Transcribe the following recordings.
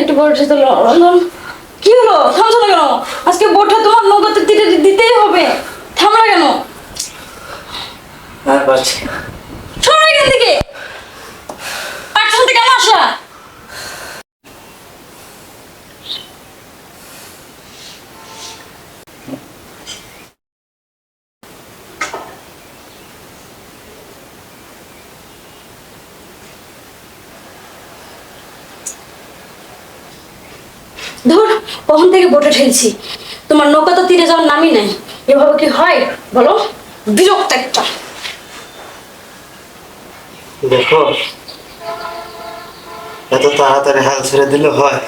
একটু বড় তো রঞ্জন কি হলো? থামছো না কেন? আজকে বোটটা তোমার নৌকাতে দিতে দিতেই হবে। থামলা কেন? আর পারছি। সরো এখান থেকে। কেন আসা ধর কখন থেকে বোটে ঠেলছি? তোমার নৌকা তো তীরে যাওয়ার নামই নাই। এভাবে কি হয়? বলো। বিরক্ত একটা। দেখো এত তাড়াতাড়ি হাল ছেড়ে দিলে হয়।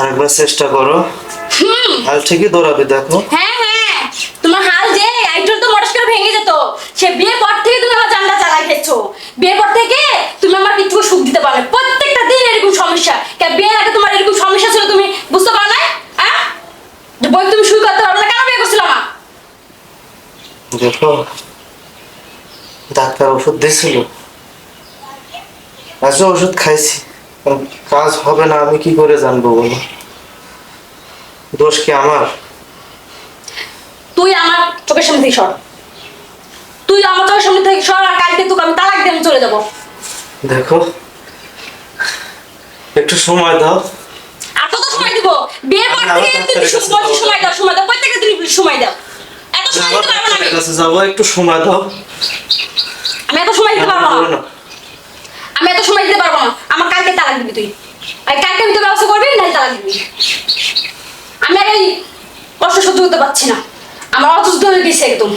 আরেকবার চেষ্টা করো। হাল ঠিকই দৌড়াবে দেখো। হ্যাঁ হ্যাঁ তোমার হাল যে আইটুল তো মটস করে ভেঙে যেত সে বিয়ের পর থেকে তুমি আমার জানটা চালাই খেয়েছো বিয়ের পর থেকে তুমি আমার কিছু সুখ দিতে পারো না। প্রত্যেকটা দিন এরকম সমস্যা কে বিয়ের আগে তোমার এরকম সমস্যা ছিল তুমি বুঝতে পারো না হ্যাঁ যে বই তুমি শুরু করতে পারো না কেন বিয়ে করছিলাম না দেখো ডাক্তার ওষুধ দিয়েছিল। আজও ওষুধ খাইছি। কাজ হবে না আমি কি করে জানব বলো? দোষ কি আমার? তুই আমার চোখের সামনে থেকে সর। তুই আমার চোখের সামনে থেকে সর আর কালকে তোকে আমি তালাক দিয়ে আমি চলে যাব। দেখো একটু সময় দাও। আর কত সময় দিব? বিয়ের পর থেকে তুমি। সময় দাও সময় দাও। প্রত্যেকটা দিন সময় দাও? এত সময় দিতে পারব না আমি। কাছে যাব একটু সময় দাও। আমি এত সময় দিতে পারব না। না। আমি এত সময় দিতে পারব না। আমার কালকে তালাক দিবি তুই। আর কালকে ভিতরে ব্যবস্থা করবি না তালাক দিবি। আমি আর এই কষ্ট সহ্য করতে পারছি না। আমার অসুস্থ হয়ে গেছে একদম।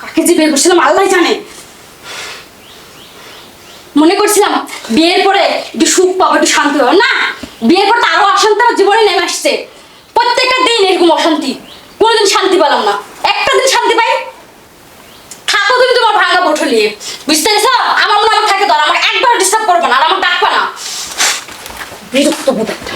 কাকে যে বিয়ে করছিলাম আল্লাহ জানে। মনে করছিলাম বিয়ের পরে একটু সুখ পাবো একটু শান্তি পাবো। না বিয়ের করতে আরও অশান্তি জীবনে নেমে আসছে। প্রত্যেকটা দিন এরকম অশান্তি। কোনোদিন শান্তি পেলাম না। একটা দিন শান্তি পাই। থাকো তুমি তোমার ভাঙা বঠো নিয়ে। বুঝতে পেরেছ? আমার মনে আমার থাকে তো আমার একবার ডিস্টার্ব করবে না, আর আমার ডাকবে না। বিরক্ত বোধ একটা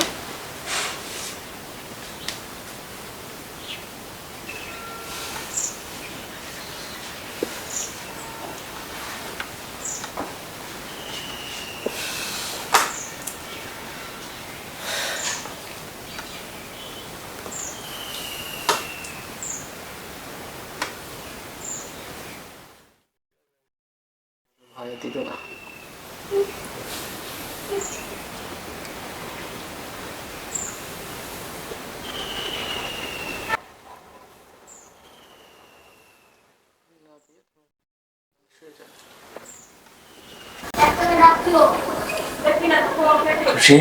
ভয় দিত না খুশি?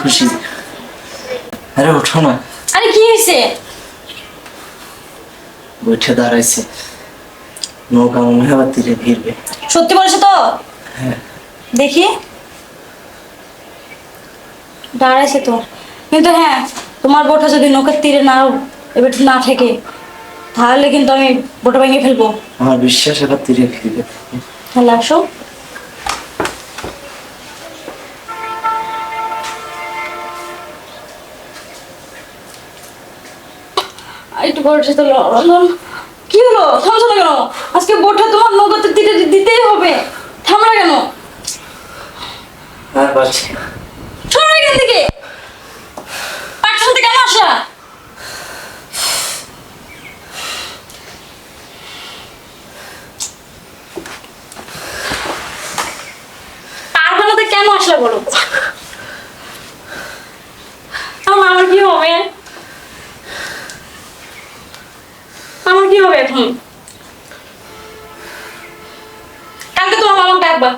খুশি? আরে ওঠো না। আরে কি হয়েছে? উঠে দাঁড়াইছে। নৌকা মনে হয় আবার তীরে ভিড়বে সত্যি বলেছ তো? হ্যাঁ। দেখি। দাঁড়াইছে তো। কিন্তু হ্যাঁ তোমার বোটা যদি নৌকার তীরে না এবার না থেকে তাহলে কিন্তু আমি বোটা ভেঙে ফেলব। আমার বিশ্বাস এবার তীরে ফিরবে। তাহলে আসো। একটু তো রঞ্জন কি হলো? থামছো না কেন? আজকে বোটটা তোমার নৌকাতে দিতে দিতেই হবে। থামলা কেন? আর না। সরো এখান থেকে। পাঠশালা থেকে কেন আসা কেন আসলে বলো? আমার আমার কি হবে? আমার কি হবে এখন? কালকে তোমার মামা ডাকবা।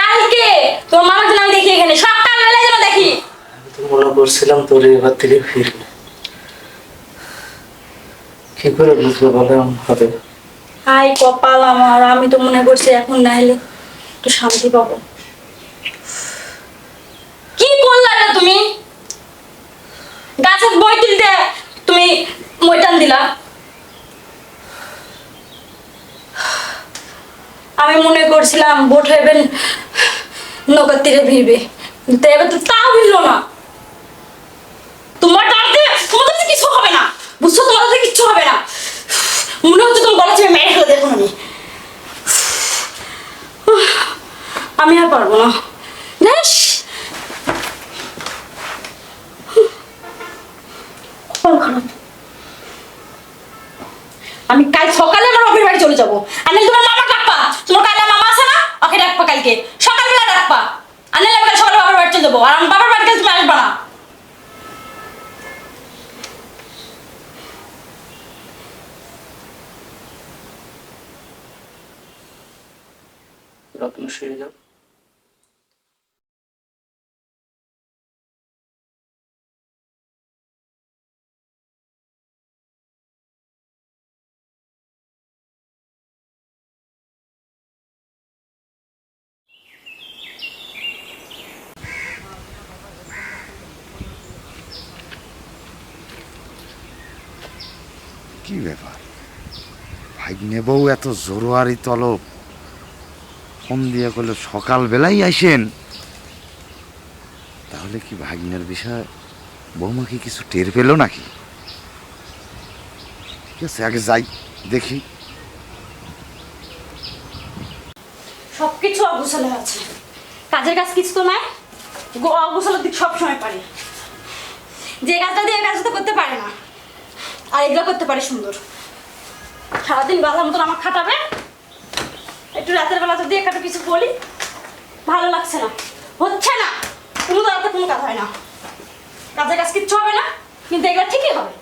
কালকে? তোমার মামা যেন আমি দেখি এখানে। সকালবেলায় যেন দেখি। মনে করছিলাম তোর এবার তীরে ফিরবে। কি করে বলে? হবে। হাই কপাল আমার। আমি তো মনে করছি এখন না এলে একটু শান্তি পাবো। কি করলা তুমি? গাছের বই তুলতে তুমি মইটান দিলা। আমি মনে করছিলাম ভোট হেবেন নৌকার তীরে ভিড়বে এবার তো তাও ভিড়লো না। তোমার ডাকতে তোমাদের কিছু হবে না। বুঝছ? তোমাদের কিচ্ছু হবে না। মনে হচ্ছে তুমি বলা মেরে ফেলে দেখুন আমি। আমি আর পারব না। কি ব্যাপার? ভাগ্নে বউ এত জোরোয়ারি তলব। ফোন দিয়ে করলে সকালবেলাই আইসেন। তাহলে কি ভাগ্নের বিষয়? বৌমা কি কিছু টের পেল নাকি? ঠিক আছে, আগে যাই, দেখি। সবকিছু অগুছলে আছে। কাজের কাজ কিছু তো নাই অগুছলের দিক সবসময় পারে। যে কাজটা দিয়ে কাজটা করতে পারে না। আর এগুলো করতে পারে সুন্দর। সারাদিন বাধার মতন আমার খাটাবে। একটু রাতের বেলা যদি একটা কিছু বলি ভালো লাগছে না। হচ্ছে না। কোনো তো রাতে কোনো কাজ হয় না। কাজের কাজ কিচ্ছু হবে না কিন্তু এগুলো ঠিকই হবে।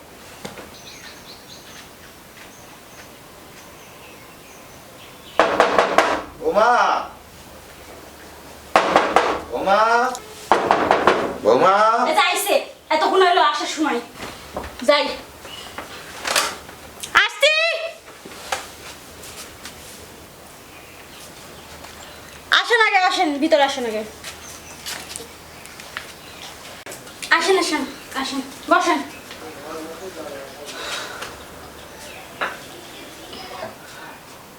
বৌমা এটা এতক্ষণ হলো আসার সময়। যাই আসছি আসেন ভিতরে আসেন আগে। আসেন আসেন আসেন বসেন।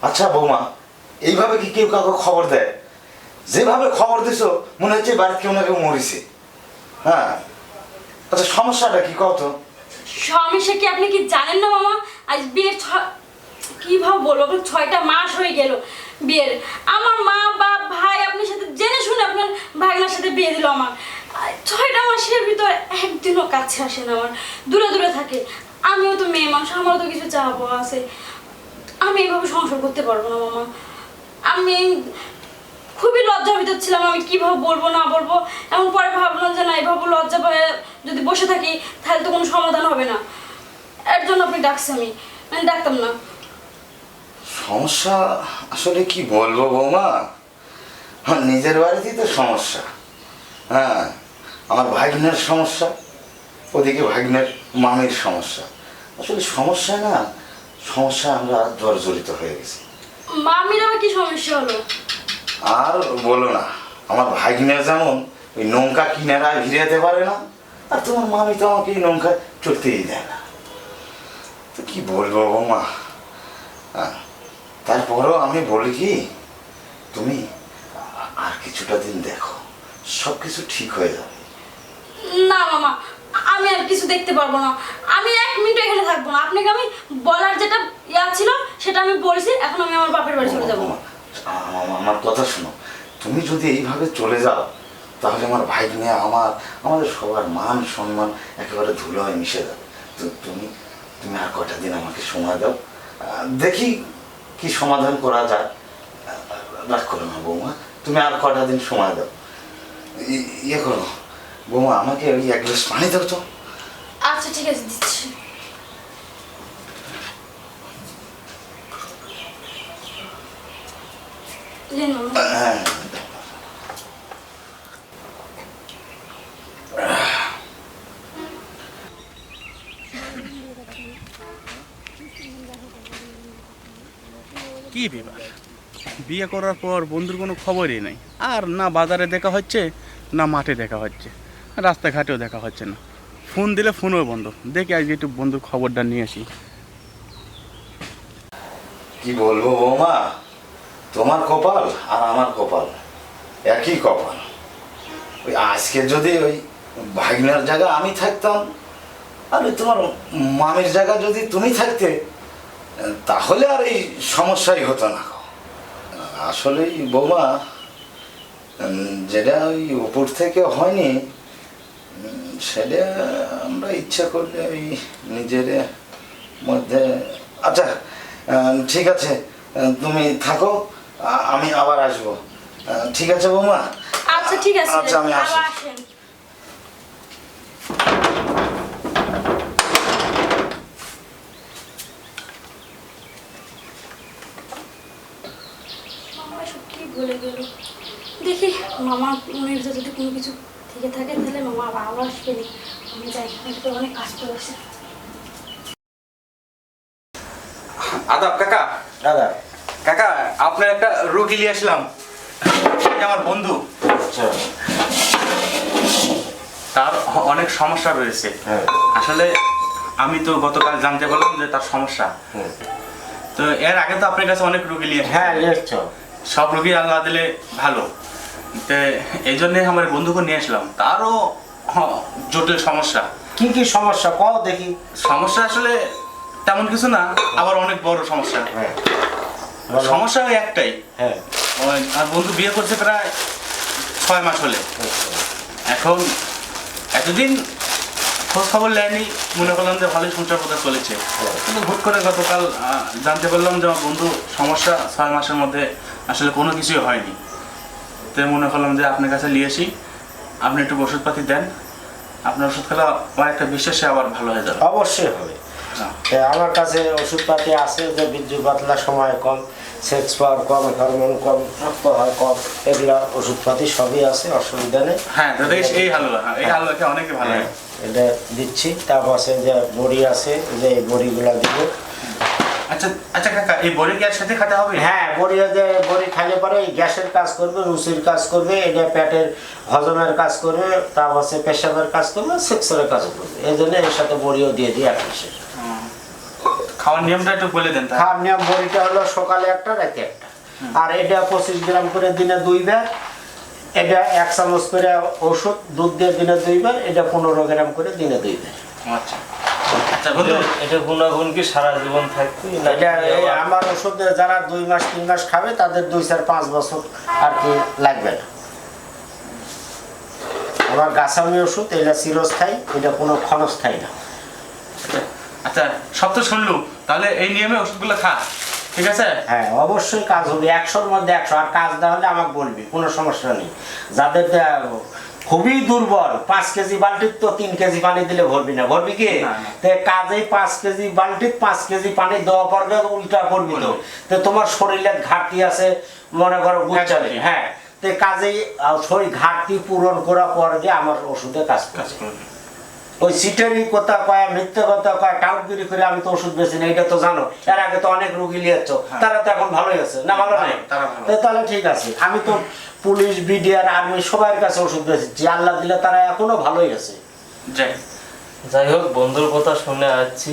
আচ্ছা বৌমা এইভাবে কি কেউ কাউকে খবর দেয়? যেভাবে খবর দিছো মনে হচ্ছে বাড়িতে কেউ না কেউ মরিছে। হ্যাঁ? আচ্ছা সমস্যাটা কি? কত সমস্যা কি আপনি কি জানেন না মামা? আজ বিয়ের ছ কীভাবে বলব ছয়টা মাস হয়ে গেল বিয়ের। আমার মা বা জেনে শুনে আপনার ভাগনার সাথে বিয়ে দিল আমার। ছয়টা মাসের ভিতর একদিনও কাছে আসে না আমার। দূরে দূরে থাকে। আমিও তো মেয়ে মানুষ, আমারও তো কিছু চাওয়া আছে। আমি এইভাবে সংসার করতে পারব না, মামা। আমি খুবই লজ্জা ভিতর ছিলাম, আমি কীভাবে বলব, না বলব। এমন পরে ভাবলাম যে, না, এভাবে লজ্জা পেয়ে যদি বসে থাকি, তাহলে তো কোনো সমাধান হবে না। এর জন্য আপনি ডাকছি আমি। আমি ডাকতাম না। সমস্যা আসলে কি বলব, বৌমা? আমার নিজের বাড়িতেই তো সমস্যা। হ্যাঁ আমার ভাগ্নের সমস্যা ওদিকে ভাগ্নের মামির সমস্যা। আসলে সমস্যা না সমস্যা আমরা জর্জরিত হয়ে গেছি। মামির আবার কি সমস্যা হলো? আর বলো না আমার ভাগ্নে যেমন ওই নৌকা কিনারায় ভিড়াতে পারে না আর তোমার মামি তো আমাকে এই নৌকায় চড়তেই দেয় না। তো কি বলব বৌমা? হ্যাঁ, তারপরেও আমি বলি কি তুমি কিছুটা দিন দেখো সব কিছু ঠিক হয়ে যাবে। না মামা আমি আর কিছু দেখতে পারব না। আমি এক মিনিট এখানে থাকব না। আপনাকে আমি বলার যেটা ইয়া ছিল সেটা আমি বলছি এখন আমি আমার বাপের বাড়ি চলে যাব। আমার কথা শোনো। তুমি যদি এইভাবে চলে যাও তাহলে আমার ভাগ্নে আমার আমাদের সবার মান সম্মান একেবারে ধুলোয় মিশে যাবে। তো তুমি তুমি আর কটা দিন আমাকে সময় দাও। দেখি কি সমাধান করা যায়। রাগ করো না বৌমা। তুমি আর কটা দিন সময় দাও। ই- ইয়ে করো। বৌমা আমাকে ওই এক গ্লাস পানি দাও তো। আচ্ছা ঠিক আছে দিচ্ছি। হ্যাঁ। কি বিবাহ বিয়ে করার পর বন্ধুর কোনো খবরই নেই। আর না বাজারে দেখা হচ্ছে, না মাঠে দেখা হচ্ছে, রাস্তাঘাটেও দেখা হচ্ছে না। ফোন দিলে ফোনও বন্ধ। দেখি আজকে একটু বন্ধুর খবরটা নিয়ে আসি। কি বলব বৌমা? তোমার কপাল আর আমার কপাল একই কপাল। ওই আজকে যদি ওই ভাগনার জায়গা আমি থাকতাম, আর তোমার মামির জায়গা যদি তুমি থাকতে, তাহলে আর এই সমস্যাই হতো না। আসলে বোমা যেটা ওই উপর থেকে হয়নি সেটা আমরা ইচ্ছা করলে ওই নিজের মধ্যে আচ্ছা ঠিক আছে তুমি থাকো আমি আবার আসব। ঠিক আছে বোমা? আচ্ছা ঠিক আছে। আচ্ছা আমি আসি আবার আসেন মামা এসব কি বলে গেল দেখি মামা মনের ভিতরে যদি কোনো কিছু থেকে থাকে তাহলে মামা আবার আবার আসবে নি। আমি যাই আমি অনেক কাজ করে আসি আদাব কাকা। দাদা। কাকা আপনার একটা রোগী নিয়ে আসলাম। এটা আমার বন্ধু। আচ্ছা। তার অনেক সমস্যা রয়েছে। হ্যাঁ। আসলে আমি তো গতকাল জানতে পারলাম যে তার সমস্যা। তো এর আগে তো আপনার কাছে অনেক রোগী নিয়ে হ্যাঁ সব রোগী আল্লাহ দিলে ভালো। তো এই জন্যে আমার বন্ধুকে নিয়ে আসলাম। তারও হ, জটিল সমস্যা। কি কি সমস্যা? কও দেখি। সমস্যা আসলে তেমন কিছু না আবার অনেক বড় সমস্যা। হ্যাঁ। সমস্যা ওই একটাই। হ্যাঁ। আমার বন্ধু বিয়ে করছে প্রায় ছয় মাস হলে। এখন এতদিন খোঁজ খবর নেয়নি মনে করলাম যে ভালোই সংসার কথা চলেছে। কিন্তু হুট করে গতকাল জানতে পারলাম যে আমার বন্ধু সমস্যা ছয় মাসের মধ্যে আসলে কোনো কিছুই হয়নি। তাই মনে করলাম যে আপনার কাছে নিয়ে আসি। আপনি একটু ওষুধপাতি দেন। আপনার ওষুধ খেলে একটা বিশ্বাসে আবার ভালো হয়ে যাবে। অবশ্যই হবে। হ্যাঁ। এ, আমার কাছে ওষুধপাতি আছে যে বিদ্যুৎ বাতলা সময় কম সেক্স পাওয়ার কম হরমোন কম রক্ত হয় কম এগুলা ওষুধপাতি সবই আছে অসুবিধা নেই। হ্যাঁ দাদা এই- হালুয়া। হ্যাঁ, এই হালুয়া খেয়ে অনেকে ভালো হয় এটা দিচ্ছি। তারপর আছে যে বড়ি আছে যে এই বড়িগুলা দিব। আচ্ছা আচ্ছা কাকা এই বড়ি আর সাথে খেতে হবে? হ্যাঁ বড়ি খাইলে পরে গ্যাসের কাজ করবে রুচির কাজ করবে এটা পেটের হজমের কাজ করবে তারপর আছে পেশাবের কাজ করবে সেক্সের কাজ করবে। এই জন্য এর সাথে বড়িও দিয়ে দিই এক খাওয়ার নিয়মটা একটু বলে দেন খাওয়ার নিয়ম বড়িটা হলো সকালে একটা রাতে একটা। আর এটা পঁচিশ গ্রাম করে দিনে দুই বার এটা এক চামচ করে ওষুধ দুধ দিয়ে দিনে দুই বার এটা পনেরো গ্রাম করে দিনে দুই বার আচ্ছা। এটা গুণাগুণ কি সারা জীবন থাকবে এটা আমার ওষুধ যারা দুই মাস তিন মাস খাবে তাদের দুই চার পাঁচ বছর আর কি লাগবে না। আমার গাছামি ওষুধ এটা চিরস্থায়ী এটা কোনো ক্ষণস্থায়ী না। আচ্ছা সব তো শুনলু তাহলে এই নিয়মে ওষুধগুলো খা ঠিক আছে? হ্যাঁ অবশ্যই কাজ হবে। একশোর মধ্যে একশো। আর কাজ না হলে আমাকে বলবি কোনো সমস্যা নেই। যাদের খুবই দুর্বল। পাঁচ কেজি বালতির তো তিন কেজি পানি দিলে ভরবি না। ভরবি কি। কাজেই পাঁচ কেজি বালতির পাঁচ কেজি পানি দেওয়া পড়বে উল্টা পড়বি তো। তোমার শরীরের ঘাটতি আছে মনে করো হ্যাঁ। তে কাজেই শরীর ঘাটতি পূরণ করার পর দিয়ে আমার ওষুধে কাজ কাজ করছে ওই সিটেরই কথা কয় মিথ্যে কথা কয় টাউটগিরি করে আমি তো ওষুধ বেশি না এটা তো জানো। এর আগে তো অনেক রুগী লিয়েছ। তারা তো এখন ভালোই আছে। না ভালো নাই? হ্যাঁ। তাহলে ঠিক আছে। আমি তো পুলিশ বিডিআর আর্মি সবার কাছে ওষুধ বেশিছি আল্লাহ দিলে তারা এখনও ভালোই আছে। যাই যাই হোক বন্ধুর কথা শুনে আসছি।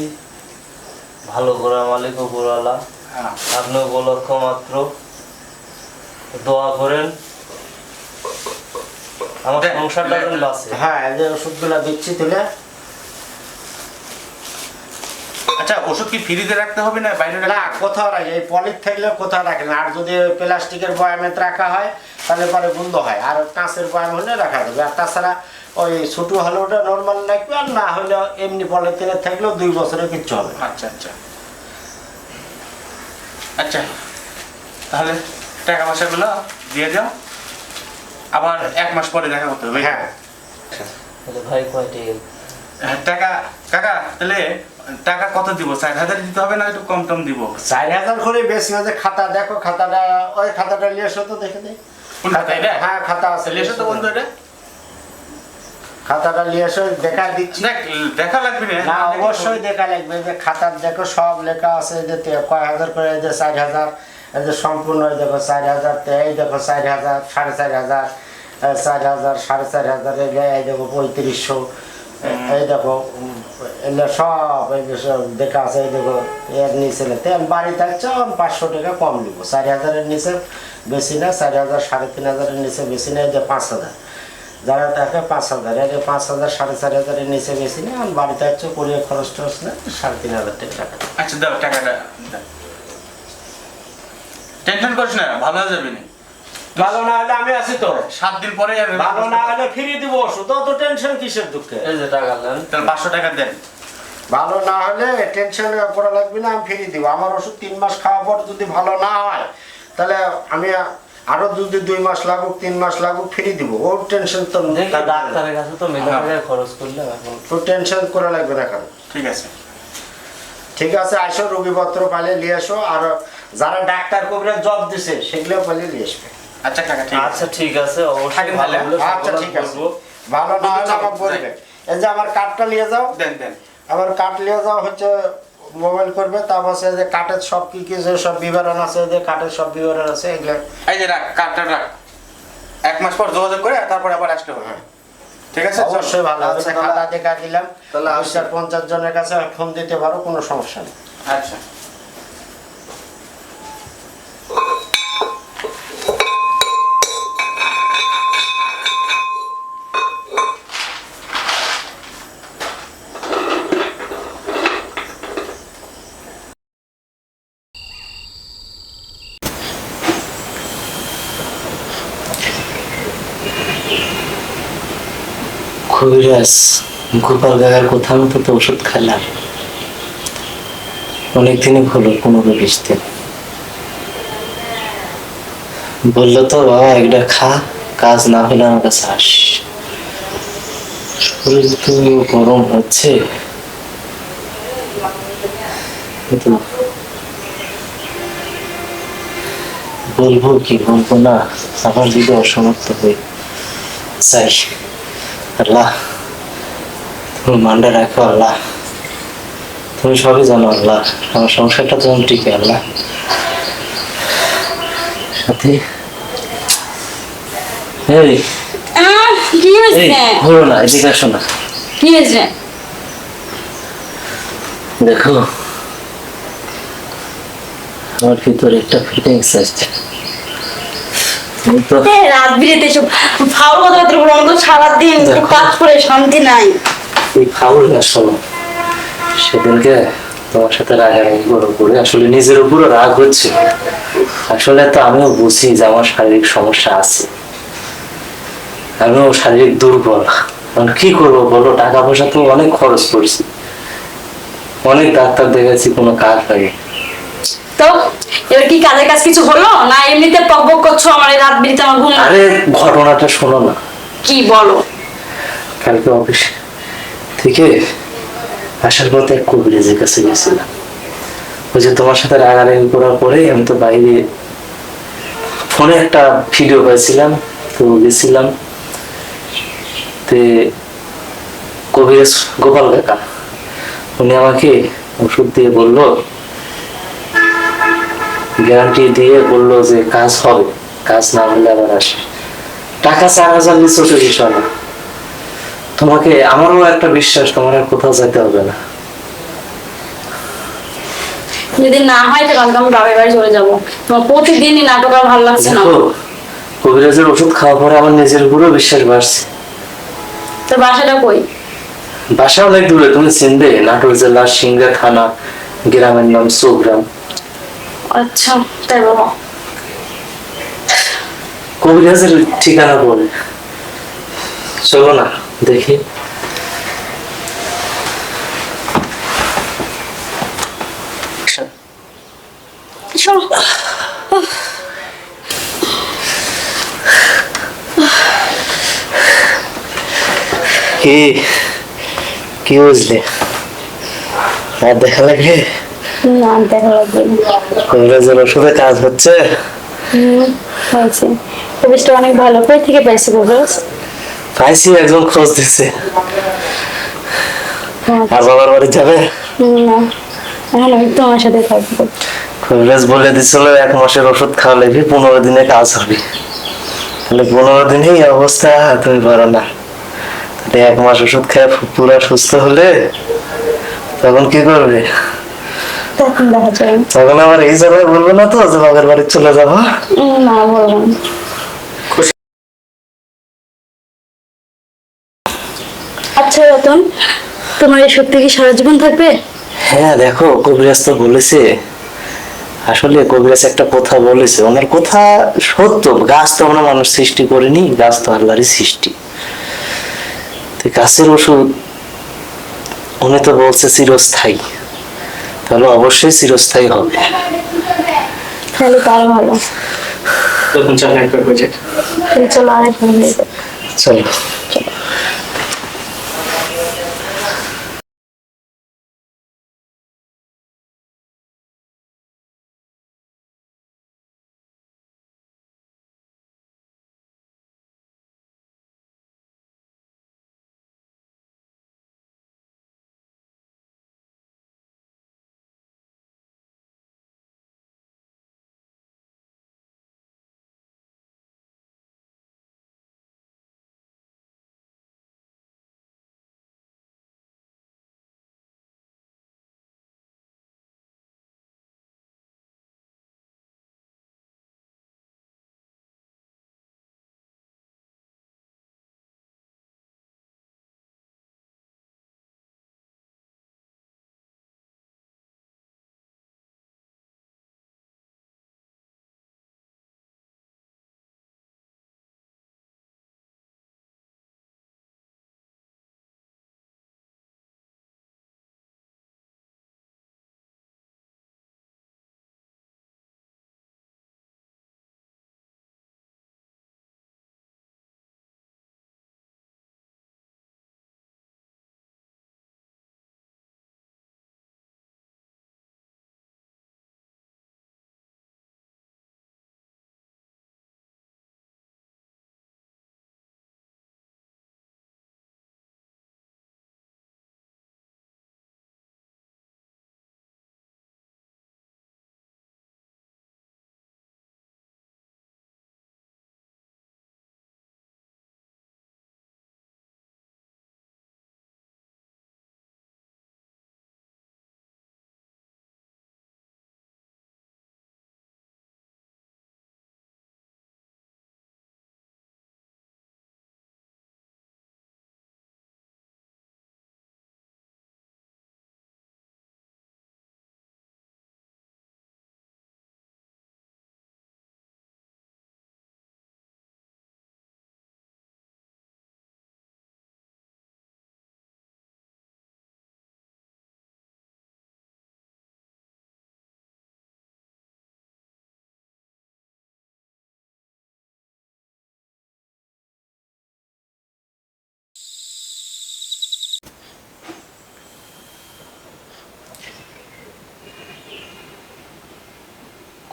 ভালো গোড়া মালিক ও গোড়ালা হ্যাঁ। আপনি উপলক্ষ মাত্র। দোয়া করেন। আমার দেখ, সংসারটা বাঁচে। হ্যাঁ এই যে ওষুধগুলো দিচ্ছি তুলে আচ্ছা ওষুধ কি ফ্রিতে রাখতে হবে না বাইরে না কোথাও রাখে এই পলিথ থাকলে কোথাও রাখে না। আর যদি প্লাস্টিকের বয়ামে রাখা হয় তাহলে পরে বন্ধ হয়। আর কাঁচের বয়াম হলে রাখা যাবে। আর তাছাড়া ওই ছোটো হলে ওটা নর্মাল রাখবে আর না হলে এমনি পলিথিনে থাকলেও দুই বছরে কিচ্ছু হবে আচ্ছা আচ্ছা। আচ্ছা তাহলে টাকা পয়সাগুলো দিয়ে যাও আবার এক মাস পরে দেখা করতে হবে হ্যাঁ। তাহলে ভাই কয়টি? হ্যাঁ, টাকা কাকা তাহলে টাকা কত দিব? চার হাজার দিতে হবে না? একটু কম টম দিব। চার হাজার করে বেশি আছে খাতা দেখো খাতাটা ওই খাতাটা নিয়ে এসো তো দেখে এটা? হ্যাঁ খাতা আছে। এসো তো বন্ধু এটা। খাতাটা নিয়ে এসো দেখা দিচ্ছি। দেখা লাগবে না। অবশ্যই দেখা লাগবে যে খাতার দেখো সব লেখা আছে যে কয় হাজার করে যে চার হাজার এই যে সম্পূর্ণ দেখো চার হাজার এই দেখো চার হাজার সাড়ে চার হাজার চার হাজার সাড়ে চার হাজার এই দেখো পঁয়ত্রিশশো। এই দেখো সব এই দেখা আছে এই দেখো এর নিচে তেল বাড়ি থাকছে আমি পাঁচশো টাকা কম নিব চার হাজারের নিচে বেশি না চার হাজার সাড়ে তিন হাজারের নিচে বেশি না এই যে পাঁচ হাজার। যারা থাকে পাঁচ হাজার যে পাঁচ হাজার সাড়ে চার হাজারের নিচে বেশি না আমি বাড়িতে হচ্ছে কুড়িয়ে খরচ টরচ না সাড়ে তিন হাজার টাকা টাকা। আচ্ছা দাও টাকাটা টেনশন করিস না ভালো যাবে না? ভালো না হলে আমি আছি তো। সাত দিন পরে আর ভালো না হলে ফিরিয়ে দিব ওষুধ। অত টেনশন কিসের দুঃখে? এই যে টাকা তাহলে পাঁচশো টাকা দেন। ভালো না হলে টেনশন করা লাগবে না আমি ফিরিয়ে দিব। আমার ওষুধ তিন মাস খাওয়ার পর যদি ভালো না হয় তাহলে আমি আরও যদি দুই মাস লাগুক তিন মাস লাগুক ফিরিয়ে দিব। ওর টেনশন তো ডাক্তারের কাছে তো মেলা টাকা খরচ করলাম এখন তো টেনশন করা লাগবে না কেন ঠিক আছে। ঠিক আছে আসো রোগীপত্র পালে নিয়ে আসো। আর যারা ডাক্তার কবিরা জব দিছে সেগুলো পালে নিয়ে আসবে। আচ্ছা কাকা ঠিক আচ্ছা ঠিক আছে অবশ্যই ভালো আচ্ছা ঠিক আছে। ভালো না হলে চলো, বলবে এই যে আমার কার্ডটা নিয়ে যাও। দেন দেন। আমার কার্ড নিয়ে যাও হচ্ছে মোবাইল করবে তারপর সে যে কার্ডের সব কি কি যে সব বিবরণ আছে যে কার্ডের সব বিবরণ আছে এগুলো এই যে রাখ কার্ডটা রাখ। এক মাস পর যোগাযোগ করে তারপরে আবার আসতে হবে। ঠিক আছে অবশ্যই ভালো আছে আচ্ছা, খাতা দেখা দিলাম। তাহলে পঞ্চাশ জনের কাছে ফোন দিতে পারো কোনো সমস্যা নেই। আচ্ছা। কবিরাজ গোপাল গাগার কথা মতো তো ওষুধ খেলাম। অনেকদিনই হলো পনেরো বিশ দিন। বলল তো, বাবা একটা খা, কাজ না হলে আমার কাছে আস। শরীর তো গরম হচ্ছে। বলব কি, বলব না, আবার যদি অসমর্থ হই চাই আল্লাহ। তুমি রাখো আল্লাহ। তুমি সবই জানো আল্লাহ। আমার সংসারটা তোমার টিকে আল্লাহ। সাথে। এই। কি এই হয়েছে ঘুরো না এদিকে আসো না। কি হয়েছে? দেখো। আমার ভিতরে একটা ফিলিংস আসছে তুমি রাত বিরেতে এসব ফাউল কথাবার্তা বলো আমাদের সারাদিন কাজ করে শান্তি নাই। এই ফাউল না শোনো সেদিনকে তোমার সাথে রাগারাগি করে করে আসলে নিজের উপরও রাগ হচ্ছে। আসলে তো আমিও বুঝি যে আমার শারীরিক সমস্যা আছে। আমিও শারীরিক দুর্বল। এখন কি করব বলো টাকা পয়সা তো অনেক খরচ করছি। অনেক ডাক্তার দেখেছি কোনো কাজ হয়নি তো এবার কি কাজের কাজ কিছু হলো? না এমনিতে পক পক করছ আমার রাত বিরেতে আমার ঘুম আরে ঘটনাটা শোনো না। কি বলো? কালকে অফিস থেকে আসার পথে এক কবিরাজের কাছে গেছিলাম। ওই যে তোমার সাথে রাগারাগি করার পরে আমি তো বাইরে ফোনে একটা ভিডিও পাইছিলাম তো গেছিলাম। তে কবিরাজ গোপাল কাকা উনি আমাকে ওষুধ দিয়ে বলল গ্যারান্টি দিয়ে বলল যে কাজ হবে কাজ না হলে আবার আসে। টাকা চার হাজার ওঠে বিষয় না তোমাকে আমারও একটা বিশ্বাস তোমার আর কোথাও যেতে হবে না। যদি না হয় তো আমি বাবার বাড়ি চলে যাব। তোমার প্রতিদিনই নাটক আর ভালো লাগছে না। কবিরাজের ওষুধ খাওয়ার পরে আমার নিজের উপরও বিশ্বাস বাড়ছে। বাসাটা কই? বাসা অনেক দূরে তুমি চিনবে নাটোর জেলা সিংড়া থানা গ্রামের নাম চৌগ্রাম আচ্ছা তাই বাবা। কবিরাজের ঠিকানা বলে। চলো না দেখি। চলো। কি কি বুঝলে? আর দেখা লাগবে? না দেখা লাগবে না। ওষুধে কাজ হচ্ছে? হয়েছে। অনেক ভালো। কই থেকে পাইছি একজন খোঁজ দিচ্ছে আর বাবার বাড়ি যাবে? না। এখন আমি তোমার সাথে থাকব। কবিরাজ বলে দিছিল এক মাসের ওষুধ খাওয়া লাগবে পনেরো দিনে কাজ হবে। তাহলে পনেরো দিনেই অবস্থা তুমি পারো না। তাহলে এক মাস ওষুধ খেয়ে পুরো সুস্থ হলে তখন কি করবে? তখন দেখা যায়। তখন আবার এই জায়গায় বলব না তো যে বাবার বাড়ি চলে যাব? না বলব আচ্ছা রতন তোমার এই কি সারা জীবন থাকবে? হ্যাঁ দেখো কবিরাজ তো বলেছে। আসলে কবিরাজ একটা কথা বলেছে। ওনার কথা সত্য। গাছ তো আমরা মানুষ সৃষ্টি করিনি গাছ তো আল্লাহরই সৃষ্টি। তো গাছের ওষুধ উনি তো বলছে চিরস্থায়ী। তাহলে অবশ্যই চিরস্থায়ী হবে। তাহলে তার ভালো। তখন চল একবার বুঝে চলো আরেকবার চলো।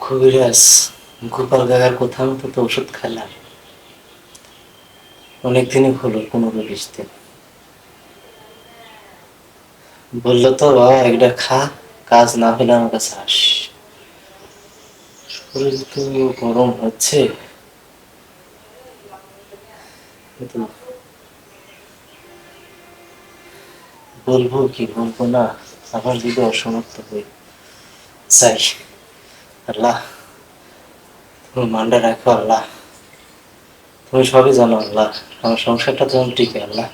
কবিরাজ গোপাল গাগার কথা মতো তো ওষুধ খেলাম অনেকদিনই হলো, পনেরো বিশ দিন। বলল তো, বাবা একটা খা, কাজ না হলে আমার কাছে আস। শরীর তো গরম হচ্ছে। বলব কি বলব না, আবার যদি অসমর্থ হই, চাই। আল্লাহ। তুমি মানটা রাখো আল্লাহ। তুমি সবই জানো আল্লাহ। আমার সংসারটা যেমন টিকে আল্লাহ।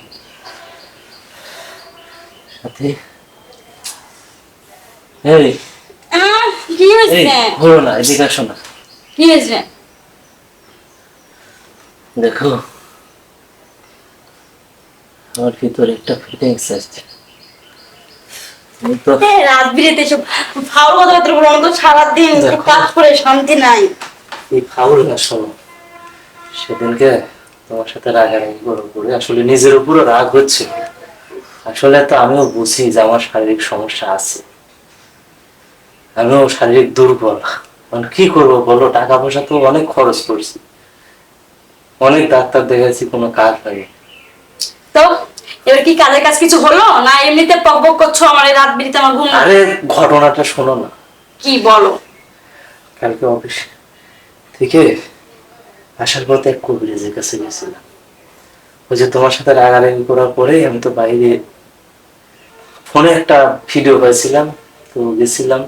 সাথে। এই। কি হয়েছে? ঘুরো না এদিকে আসো না। কি হয়েছে? দেখো। আমার ভিতরে একটা ফিলিংস আসছে তুমি রাত বিরেতে এসব ফাউল কথাবার্তা বলো তো সারাদিন কাজ করে শান্তি নাই। এই ফাউল না শোনো। সেদিনকে তোমার সাথে রাগারাগি করে করে। আসলে নিজের উপরও রাগ হচ্ছে। আসলে তো আমিও বুঝি যে আমার শারীরিক সমস্যা আছে। আমিও শারীরিক দুর্বল। মানে কি করব বলো? টাকা পয়সা তো অনেক খরচ করছি। অনেক ডাক্তার দেখাচ্ছি কোনো কাজ হয়নি তো এবার কি কাজের কাজ কিছু হলো? না এমনিতে করছ আমার রাত বিরিতে আমার ঘুম আরে ঘটনাটা শোনো না। কি বলো? কালকে অফিস। থেকে আসার পথে এক কবিরাজের কাছে গেছিলাম। ওই যে তোমার সাথে রাগারাগি করার পরে আমি তো বাইরে ফোনে একটা ভিডিও পাইছিলাম তো গেছিলাম।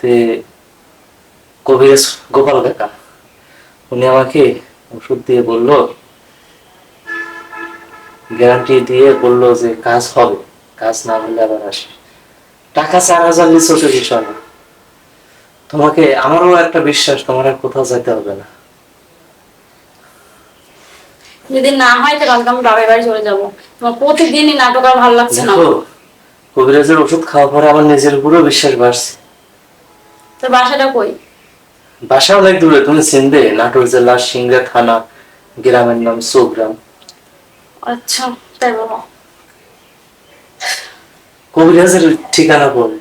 তে কবিরাজ গোপাল কাকা উনি আমাকে ওষুধ দিয়ে বলল গ্যারান্টি দিয়ে বলল যে কাজ হবে কাজ না হলে আবার আসে। টাকা চার হাজার নিচ্ছে ওষুধ বিষয় না তোমাকে আমারও একটা বিশ্বাস তোমার আর কোথাও যেতে হবে না। যদি না হয় তো কালকে আমি বাবার বাড়ি চলে যাব। তোমার প্রতিদিনই নাটক আর ভালো লাগছে না? কবিরাজের ওষুধ খাওয়ার পরে আমার নিজের উপরেও বিশ্বাস বাড়ছে। তো বাসাটা কই? বাসা অনেক দূরে তুমি চিনবে নাটোর জেলা সিংড়া থানা গ্রামের নাম সোগ্রাম। আচ্ছা তাই বাবা কবিরাজের ঠিকানা বল।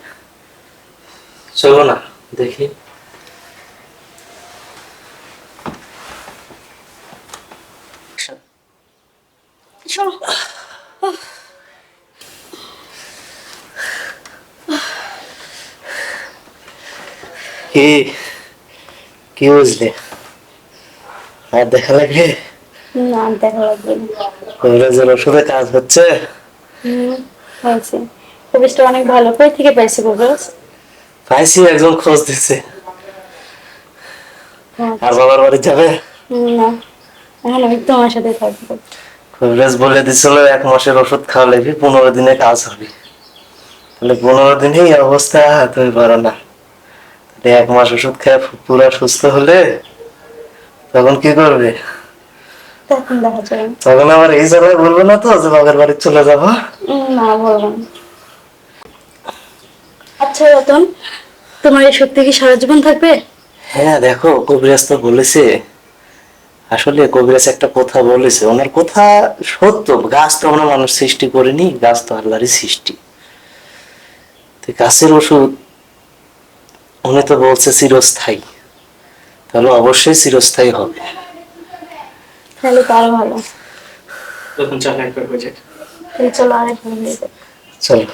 চলো না দেখি। চলো। কি কি বুঝলে? আর দেখা লাগবে? না দেখা লাগবে না। ওষুধে কাজ হচ্ছে? হুম হয়েছে। কবিসটা অনেক ভালো। কই থেকে পাইছি একজন খোঁজ দিচ্ছে আর বাবার বাড়ি যাবে? না। এখন আমি তোমার সাথে থাকব। কবিরাজ বলে দিছিল এক মাসের ওষুধ খাওয়া লাগবে পনেরো দিনে কাজ হবে। তাহলে পনেরো দিনেই এই অবস্থা তুমি পারো না। তাহলে এক মাস ওষুধ খেয়ে পুরো সুস্থ হলে তখন কি করবে? তখন দেখা যাবে তখন আবার এই জায়গায় বলব না তো যে বাবার বাড়ি চলে যাব। না বলব আচ্ছা রতন তোমার এই সত্যি কি সারা জীবন থাকবে? হ্যাঁ দেখো কবিরাজ তো বলেছে। আসলে কবিরাজ একটা কথা বলেছে। ওনার কথা সত্য। গাছ তো আমরা মানুষ সৃষ্টি করিনি গাছ তো আল্লাহরই সৃষ্টি। গাছের ওষুধ উনি তো বলছে চিরস্থায়ী। তাহলে অবশ্যই চিরস্থায়ী হবে। তাহলে তো আরও ভালো তখন চলে একবার হয়ে যায় তাহলে চলো আরেকবার হয়ে যাবে চলো